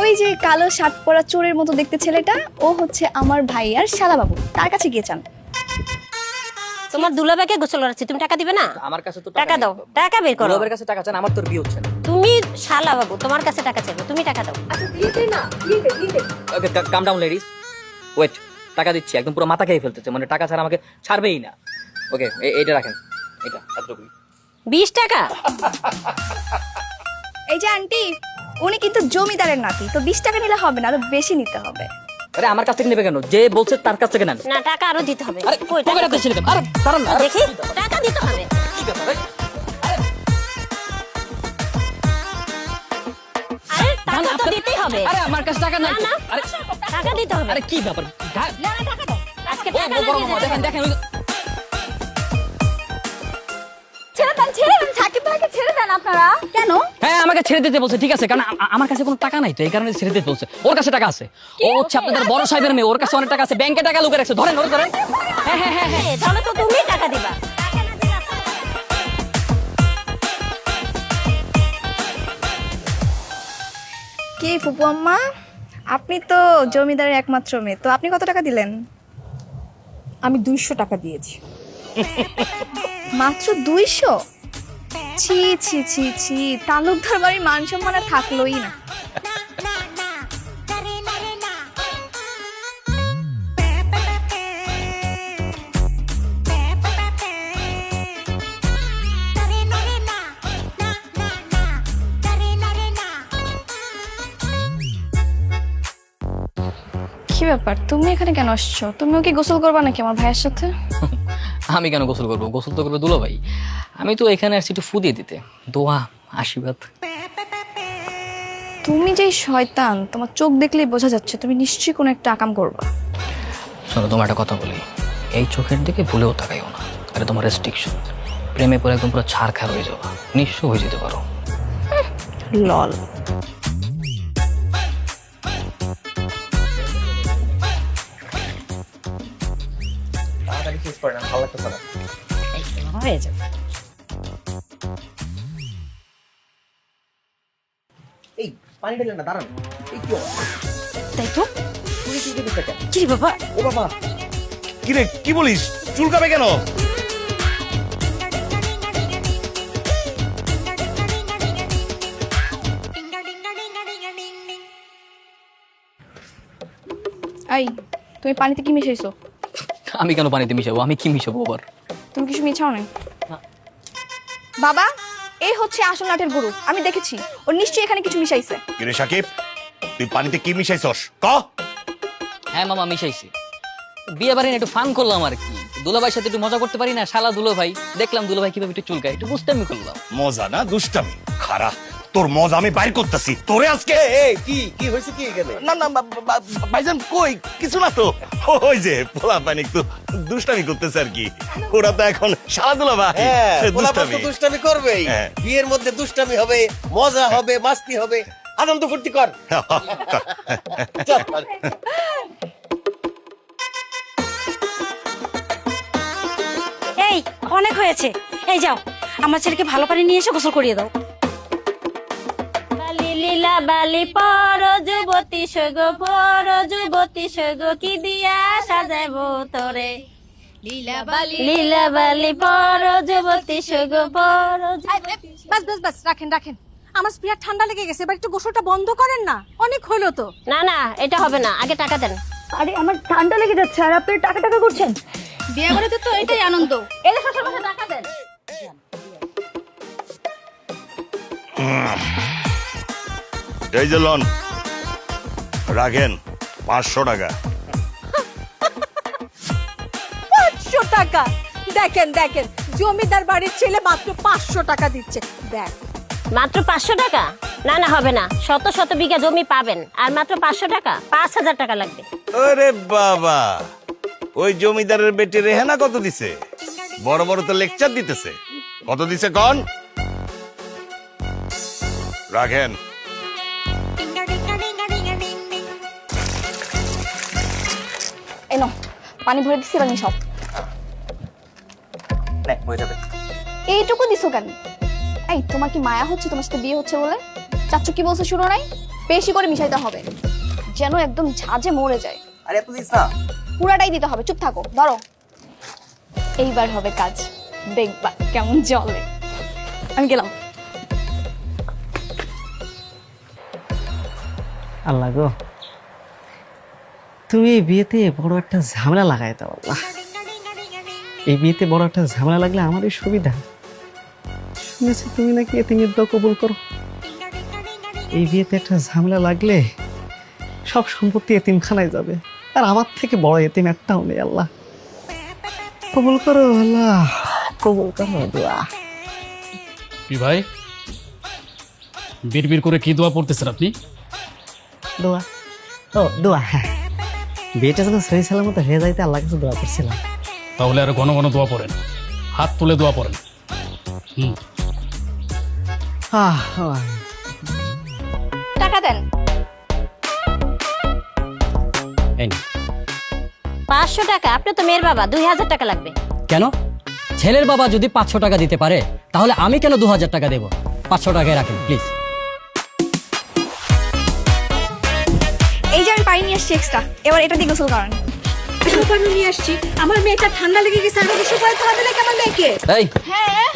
ওই যে কালো শার্ট পরা চোরের মতো দেখতে ছেলেটা ও হচ্ছে আমার ভাই আর শালাবাবু। তার কাছে গিয়ে চান তোমার দুলাভাইকে গোসল করাচ্ছি তুমি টাকা দিবে না? আমার কাছে তো টাকা দাও টাকা বের করো। দুলাবের কাছে টাকা চান আমার তোর বিয়ে হচ্ছে না। তুমি শালা বাবু তোমার কাছে টাকা চাইব তুমি টাকা দাও। আচ্ছা দিয়ে দে না okay come down ladies wait টাকা দিচ্ছি একদম পুরো মাথা খেয়ে ফেলতেছে মানে টাকা ছাড়া আমাকে ছাড়বেই না। ওকে এইটা রাখেন এটা এতটুকুই বিশ টাকা? এই যে আন্টি উনি কিন্তু জমিদারের নাতি তো বিশ টাকা নিলে হবে না আরও বেশি নিতে হবে। আরে আমার কাছ থেকে নেবে কেন? যে বলছে তার কাছ থেকে নেন। না টাকা আরও দিতে হবে। আরে কই টাকা? দিচ্ছেন কেন? আরে দাঁড়ান না, দেখি টাকা দিতে হবে। কি ব্যাপার, আরে। টাকা তো দিতেই হবে। আরে আমার কাছে টাকা নাই। আরে। টাকা দিতে হবে। আরে কি ব্যাপার? না, না, টাকা দাও আজকে টাকা না দেখেন দেখেন আপনারা? কেন? হ্যাঁ আমাকে ছেড়ে দিতে বলছে ঠিক আছে? কারণ আমার কাছে কোনো টাকা নাই তো এই কারণে ছেড়ে দিতে বলছে। ওর কাছে টাকা আছে। ও হচ্ছে আপনাদের বড় সাহেবের মেয়ে ওর কাছে অনেক টাকা আছে। ব্যাংকে টাকা লুকে রাখছে। ধরেন ওর ধরেন। হ্যাঁ হ্যাঁ হ্যাঁ হ্যাঁ। তাহলে তো তুমি টাকা দিবা। কি ফুপু আম্মা? আপনি তো জমিদারের একমাত্র মেয়ে তো আপনি কত টাকা দিলেন? আমি দুইশো টাকা দিয়েছি। মাত্র দুইশো? ছি ছি ছি ছি। তালুকদার বাড়ির মান সম্মান আর থাকলোই না। কি ব্যাপার? তুমি এখানে কেন আসছো? তুমিও কি গোসল করবা নাকি আমার ভাইয়ের সাথে? আমি কেন গোসল করব? গোসল তো করবে দুলো ভাই। আমি তো এখানে আসছি একটু ফু দিয়ে দিতে। দোয়া আশীর্বাদ। তুমি যেই শয়তান তোমার চোখ দেখলেই বোঝা যাচ্ছে তুমি নিশ্চয়ই কোনো একটা আকাম করবা। শোনো তোমার একটা কথা বলি। এই চোখের দিকে ভুলেও তাকাইও না। এটা তোমার রেস্ট্রিকশন প্রেমে পরে একদম পুরো ছাড় খার হয়ে যাবা নিঃস্ব হয়ে যেতে পারো। লল। হয়ে যাবে এই পানি ঢেলে না দাঁড়ান। এই কি তাই তো? তুমি কি করতে কি বাবা? ও বাবা কিরে কি বলিস? চুলকাবে কেন? এই তুমি পানিতে কি মিশাইছো? আমি কেন পানিতে মিশাবো? আমি কি মিশাবো আবার? তুমি কিছু মিছাও নাই? বাবা এই হচ্ছে আসল নাটের গুরু। আমি দেখেছি ও নিশ্চয়ই এখানে কিছু মিশাইছে। কিরে সাকিব? তুই পানিতে কি মিশাইছস? ক? হ্যাঁ মামা মিশাইছি। বিয়ে বাড়ি একটু ফান করলাম আর কি। দুলাভাইয়ের সাথে একটু মজা করতে পারি না? শালা দুলো ভাই দেখলাম দুলো ভাই কীভাবে একটু চুলকায় একটু বুঝতামই করলাম। মজা না দুষ্টামি। খারা তোর মজা আমি বাইর করতেছি। তোরে আজকে কি কি হয়েছে কি এখানে? না না ভাইজান কই? কিছু না তো। ওই যে পোলা পানি একটু দুষ্টামি করতেছে আর কি। ওরা তো এখন সারা দুলা ভাই। হ্যাঁ দুষ্টামি। দুষ্টামি করবেই। হ্যাঁ। বিয়ের মধ্যে দুষ্টামি হবে মজা হবে মাস্তি হবে। আনন্দ ফুর্তি কর। এই অনেক হয়েছে। এই যাও আমার ছেলেকে ভালো পানি নিয়ে এসে গোসল করিয়ে দাও। বালি পর যুবতী সৈগ পর যুবতী সৈগ কি দিয়া সাজাইব তোরে? লীলা বালি লীলা বালি পর যুবতী সৈগ পর বাস বাস বাস রাখেন রাখেন। আমার স্পিয়ার ঠান্ডা লেগে গেছে এবার একটু গোসলটা বন্ধ করেন না? অনেক হলো তো। না না এটা হবে না আগে টাকা দেন। আরে আমার ঠান্ডা লেগে যাচ্ছে আর আপনি টাকা টাকা করছেন? বিয়ে বাড়িতে তো এটাই আনন্দ। এই শ্বশুর টাকা দেন। এই যে লন রাখেন পাঁচশো টাকা। পাঁচশো টাকা? দেখেন দেখেন জমিদার বাড়ির ছেলে মাত্র পাঁচশো টাকা দিচ্ছে। দেখ। মাত্র পাঁচশো টাকা? না না হবে না। শত শত বিঘা জমি পাবেন। আর মাত্র পাঁচশো টাকা? পাঁচ হাজার টাকা লাগবে। আরে বাবা! ওই জমিদারের বেটি রেহানা কত দিছে? বড় বড় তো লেকচার দিতেছে। কত দিছে কন? রাখেন। এই নাও পানি ভরে দিচ্ছি এবার সব। নে, হয়ে যাবে। এইটুকু দিছো কেন? এই তোমার কি মায়া হচ্ছে? তোমার সাথে বিয়ে হচ্ছে বলে? চাচ্চু কি বলছে শুনো নাই? বেশি করে মিশাইতে হবে। যেন একদম ঝাঁঝে মরে যায়। আরে এত দিস না। পুরাটাই দিতে হবে। চুপ থাকো ধরো। এইবার হবে কাজ। দেখবা কেমন জলে আমি গেলাম। আল্লাহ গো। তুমি এই বিয়েতে বড় একটা ঝামেলা লাগাই দাও আল্লাহ এই বিয়েতে বড় একটা ঝামেলা লাগলে আমারই সুবিধা। শুনেছি তুমি নাকি এতিমের দোয়া কবুল করো। এই বিয়েতে একটা ঝামেলা লাগলে সব সম্পত্তি এতিমখানায় যাবে। আর আমার থেকে বড় এতিম একটাও নেই আল্লাহ। কবুল করো আল্লাহ। কবুল করো দোয়া কি ভাই? বিড়বিড় করে কি দোয়া পড়তেছেন আপনি? দোয়া? ও দোয়া হ্যাঁ। বিয়েটা যেন সহি সালামত হয়ে যাইতে আল্লাহ কাছে দোয়া করছিলাম। তাহলে আরও ঘন ঘন দোয়া পড়েন। হাত তুলে দোয়া পড়েন। হুম। আহ। টাকা দেন। এই। পাঁচশো টাকা আপনি তো মেয়ের বাবা দুই হাজার টাকা লাগবে। কেন? ছেলের বাবা যদি পাঁচশো টাকা দিতে পারে তাহলে আমি কেন দু হাজার টাকা দেবো? পাঁচশো টাকায় রাখেন প্লিজ। পানি নিয়ে আসছি এক্সট্রা এবার এটা দিয়ে গোসল করান। পানি নিয়ে আসছি। আমার মেয়েটা ঠান্ডা লেগে গেছে খাওয়াতে নাকি আমার মেয়েকে? এই। হ্যাঁ।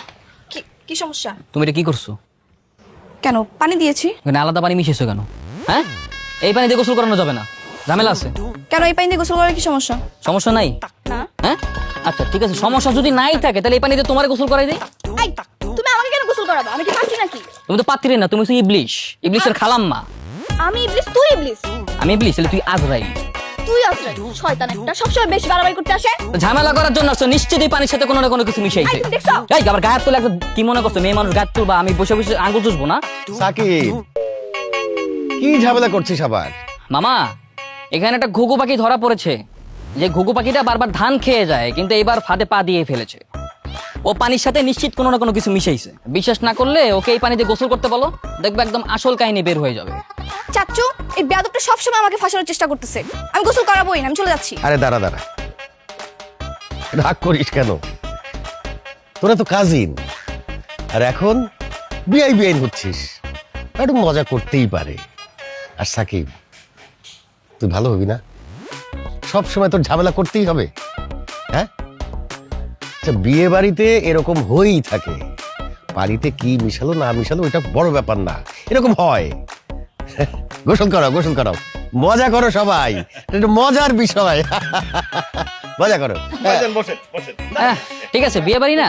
কি কি সমস্যা? তুমি এটা কি করছ? কেন পানি দিয়েছি? এখানে আলাদা পানি মিশিয়েছো কেন? হ্যাঁ? এই পানি দিয়ে গোসল করানো যাবে না। ঝামেলা আছে। কেন এই পানি দিয়ে গোসল করার কি সমস্যা? সমস্যা নাই? না। হ্যাঁ? আচ্ছা ঠিক আছে। সমস্যা যদি নাই থাকে তাহলে এই পানিতে তোমার গোসল করাই দিই। এই তুমি আমাকে কেন গোসল করাবে? আমি কি পাচ্ছি নাকি? তুমি তো পাত্রী না তুমি হচ্ছে ইবলিশ। ইবলিশের খালাম্মা। আমি ইবলিস তুই ইবলিস আমি ইবলিশ তাহলে তুই আজরাইল। তুই আছরে শয়তান একটা। সবসময় বেশি বাড়াবাড়ি করতে আসে? ঝামেলা করার জন্য আসছো নিশ্চিত এই পানির সাথে কোনো না কোনো কিছু মিশাইছে এই, তুমি দেখছ? এই আবার গায়ের তুলে একটা কি মনে করছ মেয়ে মানুষ গায়ের তুলবা আমি বসে বসে আঙ্গুল চুষবো না? সাকিব কি ঝামেলা করছিস আবার? মামা এখানে একটা ঘুঘু পাখি ধরা পড়েছে। যে ঘুঘু পাখিটা বারবার ধান খেয়ে যায় কিন্তু এবার ফাঁদে পা দিয়ে ফেলেছে। ও পানির সাথে নিশ্চিত কোনো না কোনো কিছু মিশাইছে। বিশ্বাস না করলে ওকে এই পানিতে গোসল করতে বলো দেখবে একদম আসল কাহিনী বের হয়ে যাবে। এই বেয়াদবটা সবসময় আমাকে ফাঁসানোর চেষ্টা করতেছে। আমি গোসল করাবোই না আমি চলে যাচ্ছি। আরে দাঁড়া দাঁড়া। রাগ করিস কেন? তোরা তো কাজিন আর এখন বিআই বিআইন হচ্ছিস একটু মজা করতেই পারে। আর সাকিব তুই ভালো হবি না? সব সময় তোর ঝামেলা করতেই হবে। হ্যাঁ? আচ্ছা, বিয়ে বাড়িতে এরকম হয়েই থাকে। বাড়িতে কি মিশালো না মিশালো এটা বড় ব্যাপার না। এরকম হয়। গোসল করাও গোসল করাও মজা করো সবাই। এটা মজার বিষয়। মজা করো। হ্যাঁ। ঠিক আছে বিয়ে বাড়ি না?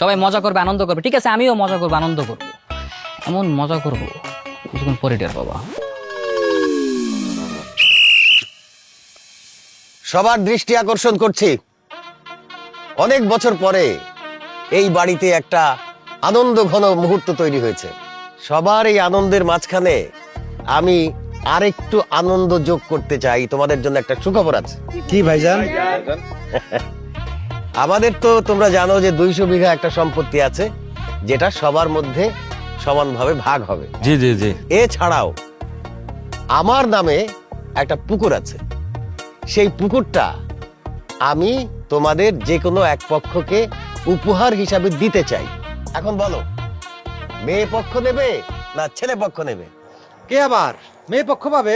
সবাই মজা করবে আনন্দ করবে। ঠিক আছে আমিও মজা করব আনন্দ করব। এমন মজা করব কিছুক্ষণ পরে টের বাবা সবার দৃষ্টি আকর্ষণ করছি। অনেক বছর পরে এই বাড়িতে একটা আনন্দ ঘন মুহূর্ত তৈরি হয়েছে। সবার এই আনন্দের মাঝখানে আমি আরেকটু আনন্দ যোগ করতে চাই। তোমাদের জন্য একটা সুখবর আছে। কি ভাইজান? আমাদের তো তোমরা জানো যে দুইশো বিঘা একটা সম্পত্তি আছে যেটা সবার মধ্যে সমানভাবে ভাগ হবে। জি জি জি। এছাড়াও আমার নামে একটা পুকুর আছে। সেই পুকুরটা আমি তোমাদের যে কোনো এক পক্ষকে উপহার হিসাবে দিতে চাই। এখন বলো মেয়ে পক্ষ নেবে না ছেলে পক্ষ নেবে? কে আবার? মেয়ে পক্ষ পাবে?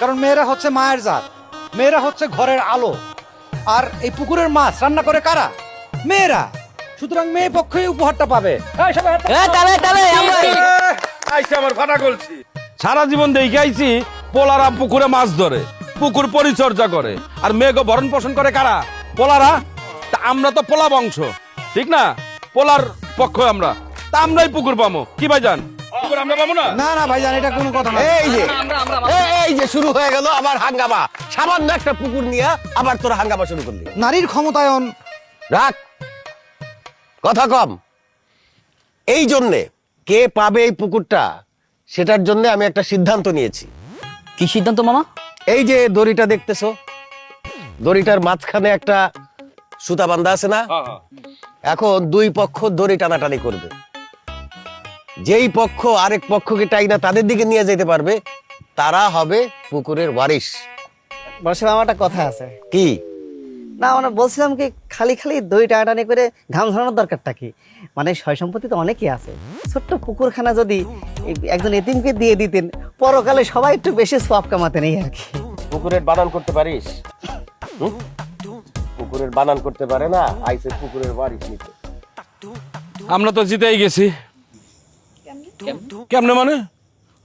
কারণ মেয়েরা হচ্ছে মায়ের জাত। মেয়েরা হচ্ছে ঘরের আলো। আর এই পুকুরের মাছ রান্না করে কারা? মেয়েরা। সুতরাং মেয়ে পক্ষই উপহারটা পাবে। আইসে আমার ফাটা গলছি সারা জীবন দেখে আইছি পোলারা পুকুরে মাছ ধরে পুকুর পরিচর্যা করে। আর মেয়েকে ভরণ পোষণ করে কারা? পোলারা? তা আমরা তো পোলা বংশ। ঠিক না? পোলার পক্ষ আমরা। তা আমরাই পুকুর পাবো কি ভাই জান? পুকুর আমরা পাবো না? না না ভাইজান এটা কোনো কথা না। এই যে এই- এই যে শুরু হয়ে গেল আবার হাঙ্গামা। সামান্য একটা পুকুর নিয়ে আবার তোরা হাঙ্গামা শুরু করলি। নারীর ক্ষমতায়ন। রাখ। কথা কম। এই জন্যে কে পাবে এই পুকুরটা সেটার জন্য আমি একটা সিদ্ধান্ত নিয়েছি। কি সিদ্ধান্ত মামা? এই যে দড়িটা দেখতেছো দড়িটার মাঝখানে একটা সুতা বান্ধা আছে না? এখন দুই পক্ষ দড়ি টানাটানি করবে। যেই পক্ষ আরেক পক্ষকে টাইনা তাদের দিকে নিয়ে যেতে পারবে তারা হবে পুকুরের ওয়ারিশ। বর্ষে আমার একটা কথা আছে। কি? না মানে বলছিলাম কি খালি খালি দই টানাটানি করে ঘাম ঝরানোর দরকারটা কি? মানে সয় সম্পত্তি তো অনেকই আছে। ছোট্ট পুকুরখানা যদি একজন এতিমকে দিয়ে দিতেন পরকালে সবাই একটু বেশি সব কামাতেন এই আর কি। পুকুরের বানান করতে পারিস? পুকুরের বানান করতে পারে না আইসে পুকুরের বাড়ি নিতে। আমরা তো জিতেই গেছি। কেমনে মানে?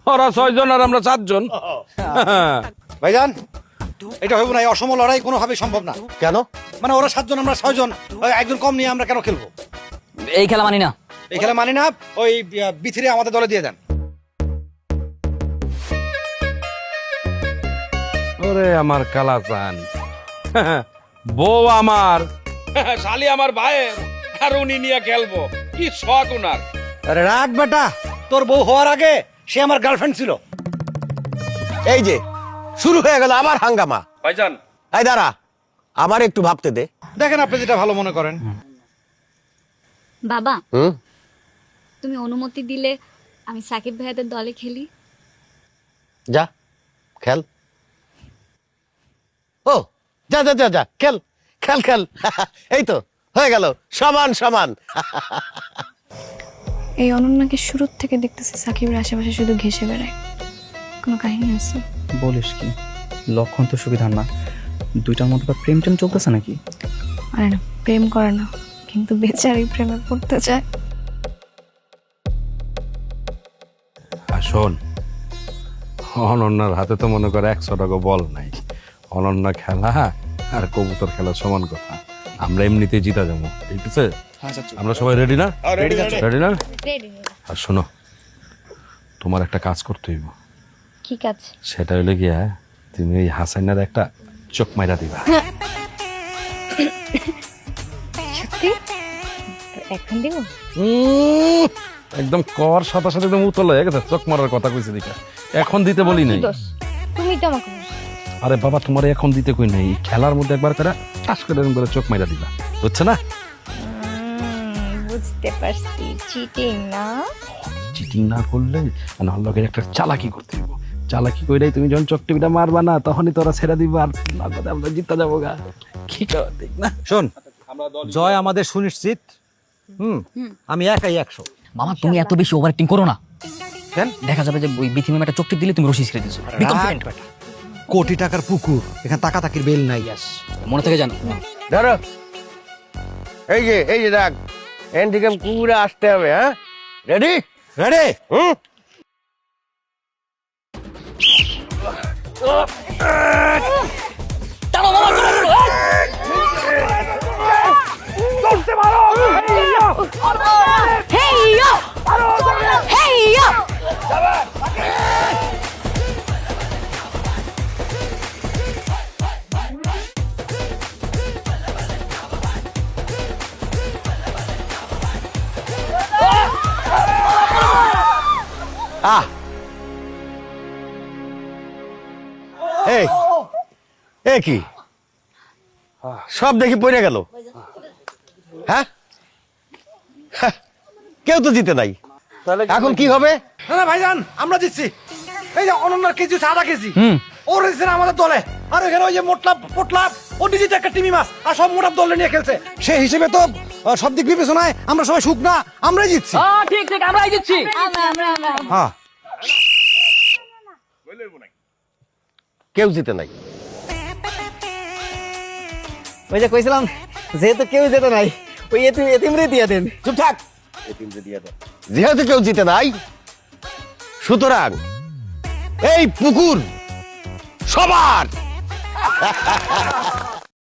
ওরা ছয়জন আর আমরা চারজন ভাইজান এটা হইব না এই অসম লড়াই কোনোভাবে সম্ভব না। কেন? মানে ওরা সাতজন আমরা ছয়জন ওই একজন কম নিয়ে আমরা কেন খেলব? এই খেলা মানি না। এই খেলা মানি না ওই বিথিরে আমাদের দলে দিয়ে দেন। ওরে আমার কালা চান বউ আমার। শালি আমার ভাইয়ের আর উনি নিয়ে খেলব। কি শখ উনার। আরে রাখ বেটা। তোর বউ হওয়ার আগে সে আমার গার্লফ্রেন্ড ছিল। এই যে শুরু হয়ে গেল আবার হাঙ্গামা। ভাইজান। এই দাঁড়া আমার একটু ভাবতে দে। দেখেন আপনি যেটা ভালো মনে করেন। বাবা হুম? তুমি অনুমতি দিলে আমি সাকিব ভাইয়াদের দলে খেলি। যা খেল। ও যা যা যা যা খেল খেল খেল। এই তো হয়ে গেল সমান সমান। এই অনন্যাকে শুরুর থেকে দেখতেছি সাকিবের আশেপাশে শুধু ঘেসে বেড়ায়। কোনো কাহিনী আছে? বলিস কি? লক্ষণ তো সুবিধার না। দুইটার মধ্যে প্রেম টেম চলতেছে নাকি? আরে না প্রেম করে না কিন্তু বেচারি প্রেমে পড়তে চায়। আর শোন অনন্যার হাতে তো মনে করে একশো টাকা বল নাই। অনন্যা খেলা আর কবুতর খেলা সমান কথা। আমরা এমনিতেই জিতা যাব ঠিক আছে আমরা সবাই রেডি না? রেডি না? আর শোনো তোমার একটা কাজ করতে হইব। কি কাজ? সেটা হইলে গিয়া তুমি ওই হাসানের একটা চোখ মাইরা দিবা। সত্যি? এখন দিব? উম, একদম কর সাথে সাথে একদম উতল হয়ে গেছে চোখ মারার কথা কইছে দিকা। এখন দিতে বলি নাই। তুমি তো আমাকে আরে বাবা তোমার এখন দিতে কই নাই। খেলার মধ্যে একবার করে টাস করে এরকম করে চোখ মাইরা দিবা। বুঝছ না? বুঝতে পারছি। চিটিং না। চিটিং না করলে না লগের একটা চালাকি করতে হইব। চালাকি কইরাই তুমি যখন চোখ মারবা না তখনই তোরা ছেড়ে দিবা। আর নগদে আমরা জিততে যাব গা। কি কর ঠিক না। শোন জয় আমাদের সুনিশ্চিত। হুম আমি একাই একশো। মামা তুমি এত বেশি ওভার অ্যাক্টিং করো না। কেন? দেখা যাবে যে ওই বিথিমি একটা চোখটি দিলে তুমি রশি ছেড়ে দিছো। কোটি টাকার পুকুর এখানে টাকা তাকির বেল নাই মনে থেকে জানো। ধরো। এই যে এই যে দেখ থেকে পুরো আসতে হবে হ্যাঁ? রেডি রেডি হুম? আহ এই এ কি? সব দেখি পড়ে গেল। হ্যাঁ? হ্যাঁ, কেউ তো জিতে নাই। এখন কি হবে? না না ভাইজান আমরা দিচ্ছি এই যে অনন্যার কেজি আধা কেজি। ওর না আমাদের দলে। আর এখানে ওই যে মোটলা পোটলা ও নিজে একটা টিমি মাছ আর সব মোটা দলে নিয়ে খেলছে। সেই হিসেবে তো সব দিক বিবেচনায় আমরা সবাই সুখ না আমরাই জিতছি। ঠিক ঠিক আমরাই দিচ্ছি আমরা আমরা আমরা। হ্যাঁ। কেউ জিতে নাই। ওই যে কইছিলাম যেহেতু কেউ জিতে নাই ওই এতিম এতিমরে দিয়ে দেন। চুপ থাক। যেহেতু কেউ জিতে নাই সুতরাং এই পুকুর সবার।